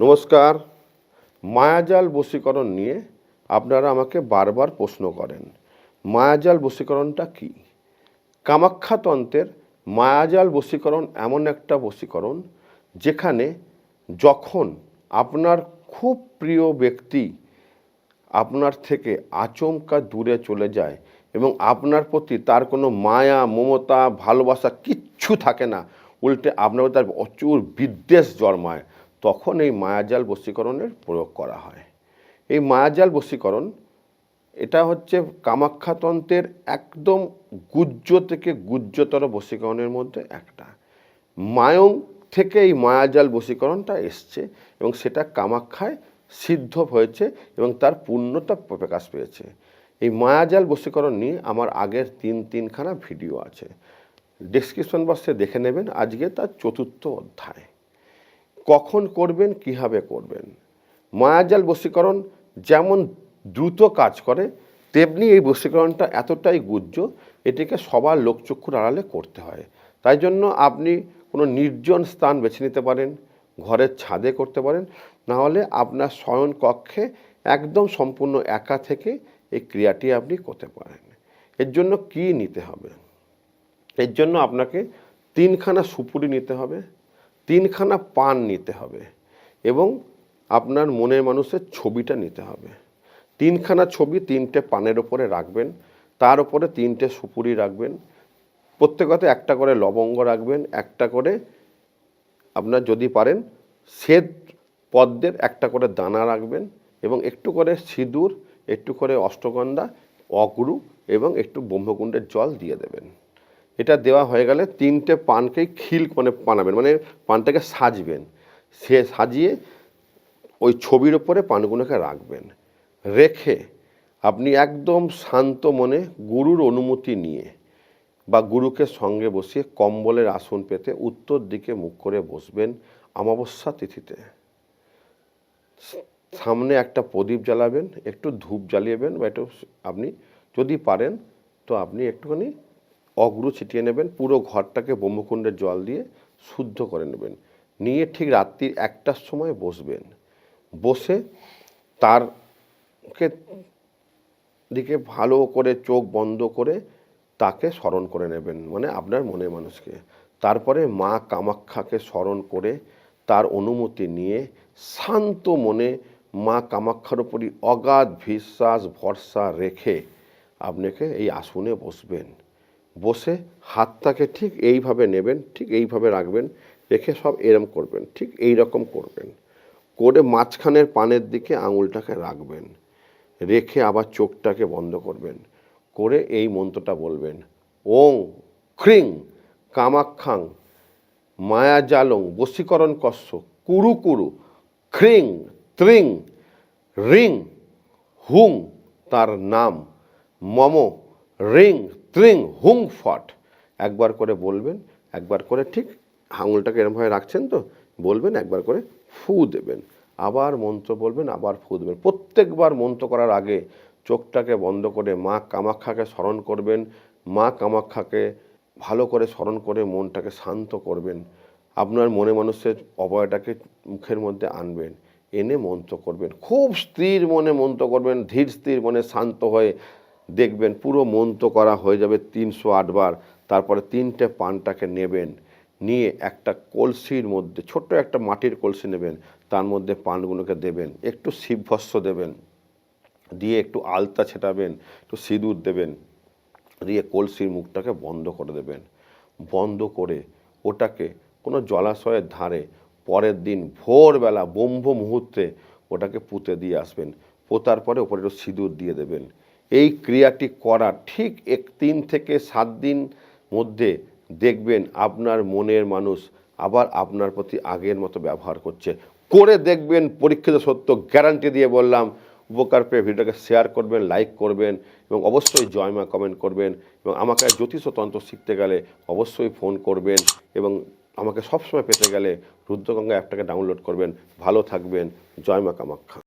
নমস্কার। মায়াজাল বশীকরণ নিয়ে আপনারা আমাকে বারবার প্রশ্ন করেন, মায়াজাল বশীকরণটা কি? কামাখ্যাতন্ত্রের মায়াজাল বশীকরণ এমন একটা বশীকরণ যেখানে যখন আপনার খুব প্রিয় ব্যক্তি আপনার থেকে আচমকা দূরে চলে যায় এবং আপনার প্রতি তার কোনো মায়া, মমতা, ভালোবাসা কিচ্ছু থাকে না, উল্টে আপনার তার প্রচুর বিদ্বেষ জন্মায় তখন এই মায়াজাল বশীকরণের প্রয়োগ করা হয়। এই মায়াজাল বশীকরণ, এটা হচ্ছে কামাখ্যাতন্ত্রের একদম গুজ্জ থেকে গুজ্জতর বশীকরণের মধ্যে একটা। মায়ং থেকে এই মায়াজাল বশীকরণটা এসছে এবং সেটা কামাখ্যায় সিদ্ধ হয়েছে এবং তার পূর্ণতা প্রকাশ পেয়েছে। এই মায়াজাল বশীকরণ নিয়ে আমার আগের তিন তিনখানা ভিডিও আছে। ডিসক্রিপশন বক্সে দেখে নেবেন আজকে তার চতুর্থ অধ্যায়। কখন করবেন, কীভাবে করবেন। মায়াজাল বশীকরণ যেমন দ্রুত কাজ করে, তেমনি এই বশীকরণটা এতটাই গুজ্জ, এটিকে সবার লোকচক্ষুর আড়ালে করতে হয়। তাই জন্য আপনি কোনো নির্জন স্থান বেছে নিতে পারেন, ঘরের ছাদে করতে পারেন না হলে আপনার শয়ন কক্ষে একদম সম্পূর্ণ একা থেকে এই ক্রিয়াটি আপনি করতে পারেন। এর জন্য কি নিতে হবে? এর জন্য আপনাকে তিনখানা সুপুরি নিতে হবে তিনখানা পান নিতে হবে এবং আপনার মনের মানুষের ছবিটা নিতে হবে। তিনখানা ছবি তিনটে পানের ওপরে রাখবেন, তার উপরে তিনটে সুপুরি রাখবেন প্রত্যেকতে একটা করে লবঙ্গ রাখবেন, একটা করে আপনার যদি পারেন শ্বেত পদ্মের একটা করে দানা রাখবেন এবং একটু করে সিঁদুর, একটু করে অষ্টগন্ধা, অগুরু এবং একটু ব্রহ্মকুণ্ডের জল দিয়ে দেবেন। এটা দেওয়া হয়ে গেলে তিনটে পানকেই খিল মানে বানাবেন মানে পানটাকে সাজবেন। সে সাজিয়ে ওই ছবির ওপরে পানগুলোকে রাখবেন। রেখে আপনি একদম শান্ত মনে গুরুর অনুমতি নিয়ে বা গুরুকে সঙ্গে বসিয়ে কম্বলের আসন পেতে উত্তর দিকে মুখ করে বসবেন অমাবস্যা তিথিতে। সামনে একটা প্রদীপ জ্বালাবেন, একটু ধূপ জ্বালিয়েবেন বা একটু আপনি যদি পারেন তো আপনি একটুখানি অগ্রু ছিটিয়ে নেবেন, পুরো ঘরটাকে ব্রহ্মকুণ্ডের জল দিয়ে শুদ্ধ করে নেবেন। নিয়ে ঠিক রাত্রির একটার সময় বসবেন। বসে তারকে দিকে ভালো করে চোখ বন্ধ করে তাকে স্মরণ করে নেবেন মানে আপনার মনের মানুষকে। তারপরে মা কামাখ্যাকে স্মরণ করে তার অনুমতি নিয়ে শান্ত মনে মা কামাক্ষার উপরই অগাধ বিশ্বাস, ভরসা রেখে আপনাকে এই আসনে বসবেন। বসে হাতটাকে ঠিক এইভাবে নেবেন, ঠিক এইভাবে রাখবেন, রেখে সব এরম করবেন, ঠিক এই রকম করবেন। করে মাঝখানের পানের দিকে আঙুলটাকে রাখবেন। রেখে আবার চোখটাকে বন্ধ করবেন। করে এই মন্ত্রটা বলবেন, ওং খ্রিং কামাখ্যাং মায়াজালং বশীকরণ কস্য কুরু কুরু খ্রিং ত্রিং রিং হুং তার নাম মম রিং ত্রিং হুং ফট একবার করে বলবেন, একবার করে ঠিক আঙুলটাকে এরমভাবে রাখছেন তো, বলবেন, একবার করে ফু দেবেন। আবার মন্ত্র বলবেন, আবার ফু দেবেন। প্রত্যেকবার মন্ত্র করার আগে চোখটাকে বন্ধ করে মা কামাখ্যাকে স্মরণ করবেন, মা কামাখ্যাকে ভালো করে স্মরণ করে মনটাকে শান্ত করবেন। আপনার মনে মানুষের অবয়টাকে মুখের মধ্যে আনবেন, এনে মন্ত্র করবেন। খুব স্থির মনে মন্ত্র করবেন, ধীর স্থির মনে শান্ত হয়ে দেখবেন পুরো মন্ত্র করা হয়ে যাবে তিনশো আটবার তারপরে তিনটে পানটাকে নেবেন, নিয়ে একটা কলসির মধ্যে, ছোট্ট একটা মাটির কলসি নেবেন, তার মধ্যে পানগুলোকে দেবেন, একটু শিবভস্য দেবেন, দিয়ে একটু আলতা ছেটাবেন, একটু সিঁদুর দেবেন, দিয়ে কলসির মুখটাকে বন্ধ করে দেবেন। বন্ধ করে ওটাকে কোনো জলাশয়ের ধারে পরের দিন ভোরবেলা ব্রহ্ম মুহূর্তে ওটাকে পুঁতে দিয়ে আসবেন, পোতার পরে ওপরে একটু সিঁদুর দিয়ে দেবেন এই ক্রিয়াটি করার ঠিক এক তিন থেকে সাত দিন মধ্যে দেখবেন আপনার মনের মানুষ আবার আপনার প্রতি আগের মতো ব্যবহার করছে। করে দেখবেন পরীক্ষিত সত্য গ্যারান্টি দিয়ে বললাম, উপকার পেয়ে ভিডিওটাকে শেয়ার করবেন লাইক করবেন এবং অবশ্যই জয়মা কমেন্ট করবেন এবং আমাকে জ্যোতিষ তন্ত্র শিখতে গেলে অবশ্যই ফোন করবেন এবং আমাকে সবসময় পেতে গেলে রুদ্রগঙ্গা অ্যাপটাকে ডাউনলোড করবেন। ভালো থাকবেন। জয়মা কামাখ্যা।